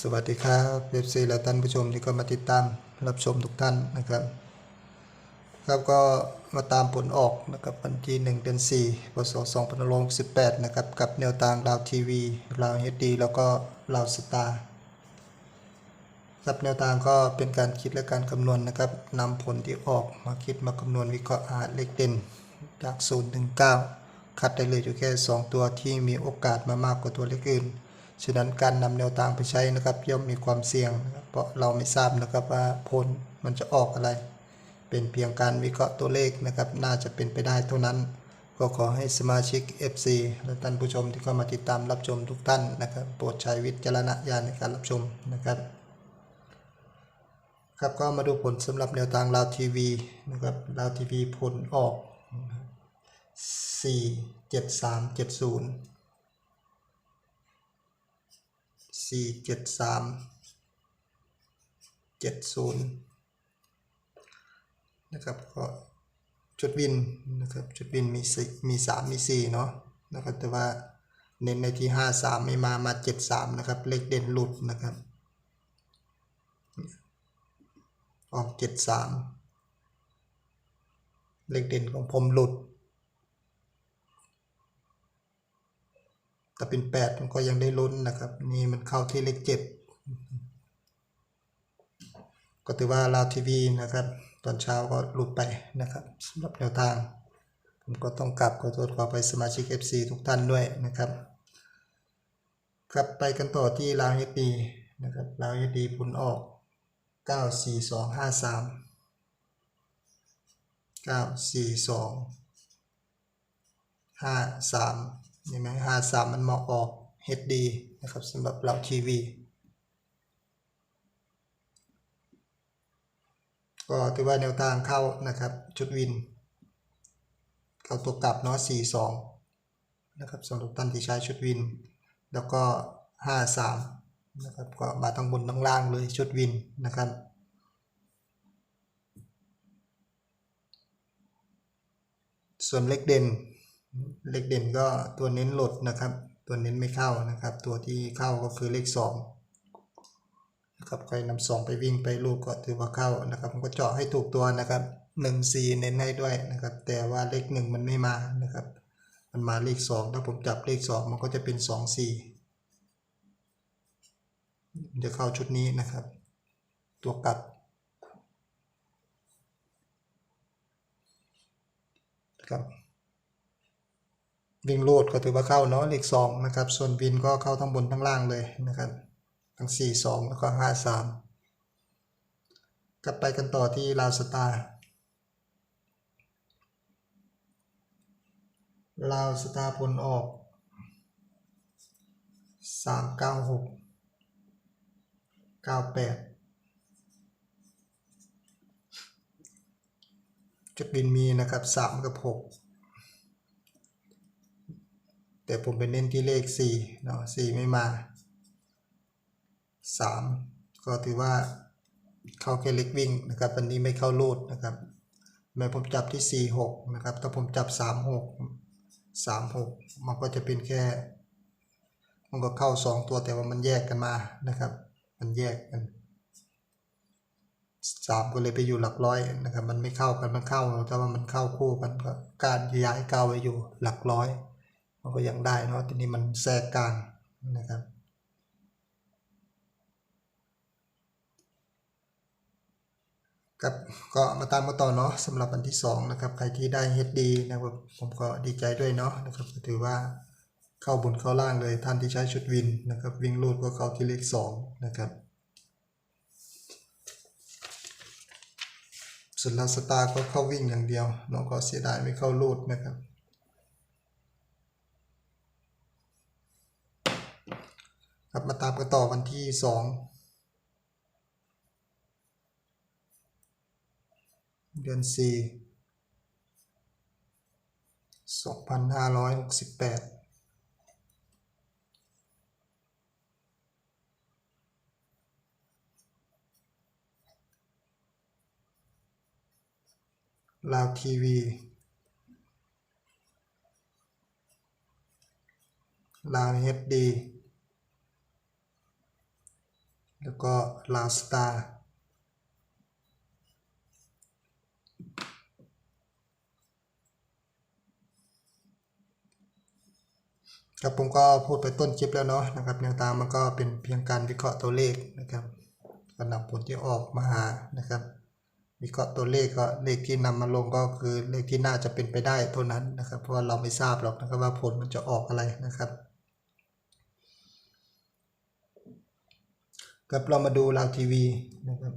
สวัสดีครับเอฟซีและท่านผู้ชมที่ก็มาติดตามรับชมทุกท่านนะครับ ครับก็มาตามผลออกนะครับวันที่1เดือน4พศ2568นะครับกับแนวทางดาวทีวีดาวเฮดดีแล้วก็ดาวสตาร์ครับแนวทางก็เป็นการคิดและการคำนวณนะครับนำผลที่ออกมาคิดมาคำนวณวิเคราะห์หาเลขเด่นจาก0ถึง9คัดได้เลยอยู่แค่ 2 ตัวที่มีโอกาสมามากกว่าตัวเลขอื่น ฉะนั้นการนำแนวทางไปใช้นะครับย่อมมีความเสี่ยงนะครับเพราะเราไม่ทราบนะครับว่าผลมันจะออกอะไร เป็นเพียงการวิเคราะห์ตัวเลขนะครับ น่าจะเป็นไปได้เท่านั้น ก็ขอให้สมาชิก FC และท่านผู้ชมที่เข้ามาติดตามรับชมทุกท่านนะครับ โปรดใช้วิจารณญาณในการรับชมนะครับครับก็มาดูผลสำหรับแนวทางลาวทีวีนะครับลาวทีวีผลออก 4 7 3 7 0 สี่เจ็ดสามเจ็ดศูนย์นะครับก็จุดวินนะครับจุดวินมีสี่มีสามมีสี่เนาะนะครับแต่ว่าเน้นในที่ห้าสามไม่มามาเจ็ดสามนะครับเลขเด่นหลุดนะครับออกเจ็ดสามเลขเด่นของผมหลุด ถ้าเป็นแปดมันก็ยังได้ลุ้นนะครับ นี่มันเข้าที่เลขเจ็ดก็ถือว่าลาวทีวีนะครับ ตอนเช้าก็หลุดไปนะครับสำหรับแนวทาง ผมก็ต้องกลับขอโทษขอไปสมาชิก FC ทุกท่านด้วยนะครับครับไปกันต่อที่ลาวเฮดีนะครับลาวเฮดีผลออก 94253 942 53นี่ไหม53มันมาะออก HD นะครับสำหรับเราทีวีก็ถือว่าแนวทางเข้านะครับ ชุดวิน เข้าตัวกลับเนาะ42นะครับสำหรับท่านที่ใช้ชุดวิน แล้วก็53นะครับก็มาทั้งบนทั้งล่างเลยชุดวินนะครับส่วนเลขเด่น เลขเด่นก็ตัวเน้นหลดนะครับ ตัวเน้นไม่เข้านะครับ ตัวที่เข้าก็คือเลข2นะครับใครนำสองไปวิ่งไปลูกก็ถือว่าเข้านะครับผมก็เจาะให้ถูกตัวนะครับ1 4เน้นให้ด้วยนะครับ แต่ว่าเลข1มันไม่มานะครับ มันมาเลข2ถ้าผมจับเลข2มันก็จะเป็น2 4มันจะเข้าชุดนี้นะครับ ตัวกลับครับ วิ่งโลดก็ถือว่าเข้าเนาะเลขสองนะครับ ส่วนวินก็เข้าทั้งบนทั้งล่างเลยนะครับ ทั้งสี่สองแล้วก็ห้าสามกลับไปกันต่อที่ลาวสตาร์ลาวสตาร์ผลออกสามเก้าหกเก้าแปดจุดบินมีนะครับสามกับหก แต่ผมไปเน้นที่เลขสี่เนาะสี่ไม่มาสามก็ถือว่าเข้าแค่เล็กวิ่งนะครับวันนี้ไม่เข้าลูดนะครับแม้ผมจับที่สี่หกนะครับ ถ้าผมจับสามหกสามหกมันก็จะเป็นแค่ มันก็เข้าสองตัวแต่ว่ามันแยกกันมานะครับ มันแยกกันสามก็เลยไปอยู่หลักร้อยนะครับ มันไม่เข้ากัน มันเข้าแต่ว่ามันเข้าคู่กันก็การย้ายเก้าไปอยู่หลักร้อย มันก็ยังได้เนาะทีนี้มันแทรกกลางนะครับครับก็มาตามมาต่อเนาะสำหรับวันที่2นะครับใครที่ได้ HD นะครับผมก็ดีใจด้วยเนาะนะครับถือว่าเข้าบนเข้าล่างเลยท่านที่ใช้ชุดวินนะครับวิ่งลูดก็เข้าที่เลข2นะครับส่วนลาสตาก็เข้าวิ่งอย่างเดียวเน้องก็เสียดายไม่เข้าลูดนะครับ ครับมาตามกันต่อวันที่สองเดือนสี่สองพันห้าร้อยหกสิบแปดลาวทีวี ลาวเฮดดี แล้วก็ลาวสตาร์ครับผมก็พูดไปต้นคลิปแล้วเนาะนะครับแนวทางมันก็เป็นเพียงการวิเคราะห์ตัวเลขนะครับก็นำผลที่ออกมานะครับ วิเคราะห์ตัวเลขก็เลขที่นำมาลงก็คือเลขที่น่าจะเป็นไปได้เท่านั้นนะครับ เพราะว่าเราไม่ทราบหรอกนะครับว่าผลมันจะออกอะไรนะครับ กับเรามาดูลาวทีวีนะครับ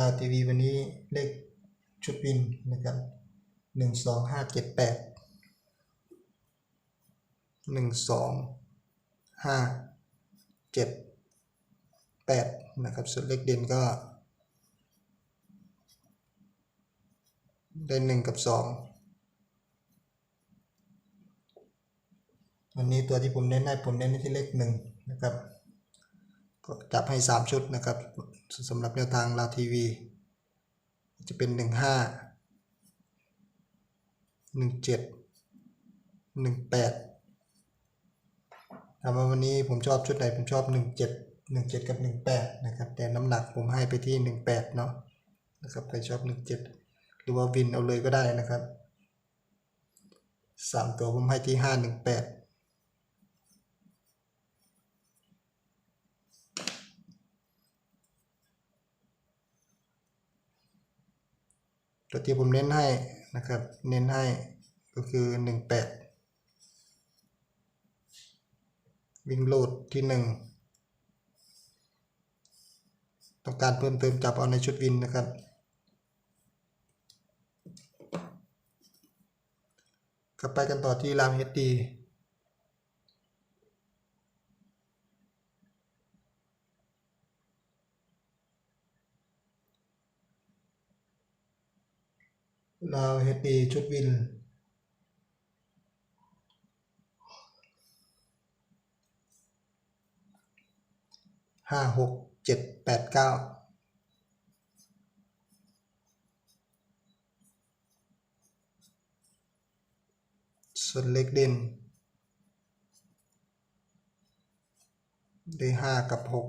ลาวทีวีวันนี้เลขชุดวินนะครับหนึ่งสองห้าเจ็ดแปดหนึ่งสองห้าเจ็ดแปดนะครับส่วนเลขเด่นก็ได้หนึ่งกับสอง วันนี้ตัวที่ผมเน้นให้ผมเน้นที่เลขหนึ่งนะครับก็จับให้สามชุดนะครับสำหรับแนวทางลาทีวี จะเป็นหนึ่งห้าหนึ่งเจ็ดหนึ่งแปดถามว่าวันนี้ผมชอบชุดไหนผมชอบ 17 17 กับ 18 นะครับ แต่น้ำหนักผมให้ไปที่ 18 เนาะนะครับใครชอบ 17 หรือว่าวินเอาเลยก็ได้นะครับ 3 ตัวผมให้ที่ 518 แต่ที่ผมเน้นให้นะครับ เน้นให้ก็คือ 18 วิ่งโหลดที่หนึ่งต้องการเพิ่มเติมจับเอาในชุดวินนะครับกลับไปกันต่อที่รามเฮดดีราวเฮดดีชุดวิน ห้าหกเจ็ดแปดเก้าส่วนเลขเด่นได้ห้ากับหก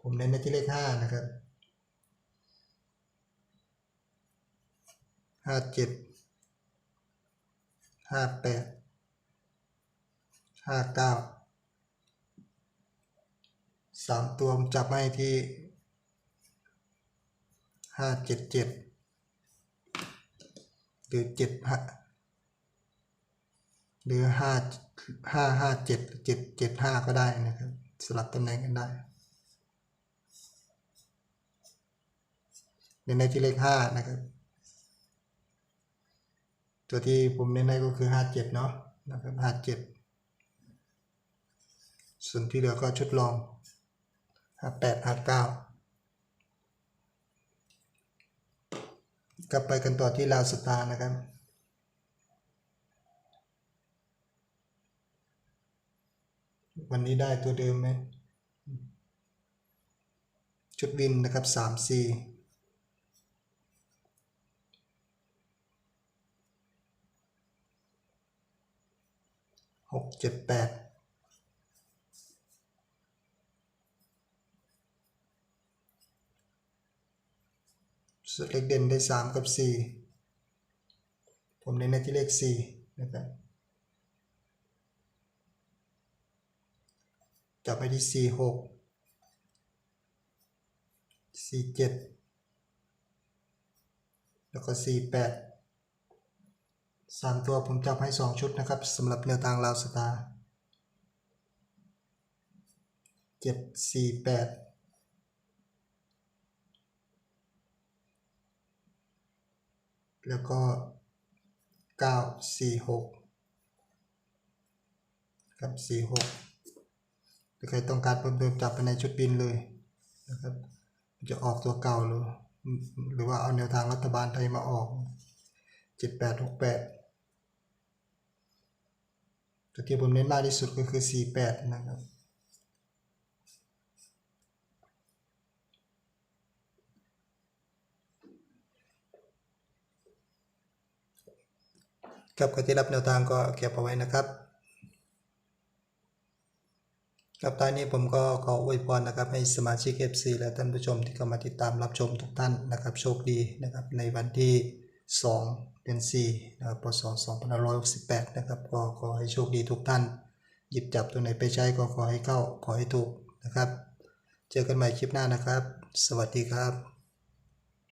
ผมเน้นในที่เลขห้านะครับ ห้าเจ็ดห้าแปดห้าเก้าสามตัวจับให้ที่ห้าเจ็ดเจ็ดหรือเจ็ดห้าหรือห้าห้าห้าเจ็ดเจ็ดเจ็ดห้าก็ได้นะครับ สลับตำแหน่งกันได้เน้นในที่เลขห้านะครับ ตัวที่ผมเน้นให้ก็คือ 57 เนาะนะครับ 57 ส่วนที่เหลือก็ชุดรอง 58 59 กลับไปกันต่อที่ลาวสตาร์นะครับวันนี้ได้ตัวเดิมไหม ชุดวินนะครับ3 4 หกเจ็ดแปดส่วนเลขเด่นได้สามกับสี่ผมเน้นในที่เลขสี่นะครับจับไปที่สี่หกสี่เจ็ดแล้วก็สี่แปด สามตัวผมจับให้สองชุดนะครับสำหรับแนวทางลาวสตาร์เจ็ดสี่แปดแล้วก็เก้าสี่หกกับสี่หกถ้าใครต้องการเพิ่มเติมจับไปในชุดบินเลยนะครับจะออกตัวเก่าหรือหรือว่าเอาแนวทางรัฐบาลไทยมาออกเจ็ดแปดหกแปด ตัวที่ผมเน้นมากที่สุดก็คือสี่แปดนะครับครับใครที่รับแนวทางก็เก็บเอาไว้นะครับกับตอนนี้ผมก็ขออวยพรนะครับให้สมาชิก FC และท่านผู้ชมที่เข้ามาติดตามรับชมทุกท่านนะครับ โชคดีนะครับในวันที่ 2 เดือน4นะครับพศ2568 นะครับ ก็ขอให้โชคดีทุกท่าน หยิบจับตัวไหนไปใช้ก็ขอให้เข้า ขอให้ถูกนะครับ เจอกันใหม่คลิปหน้านะครับ สวัสดีครับ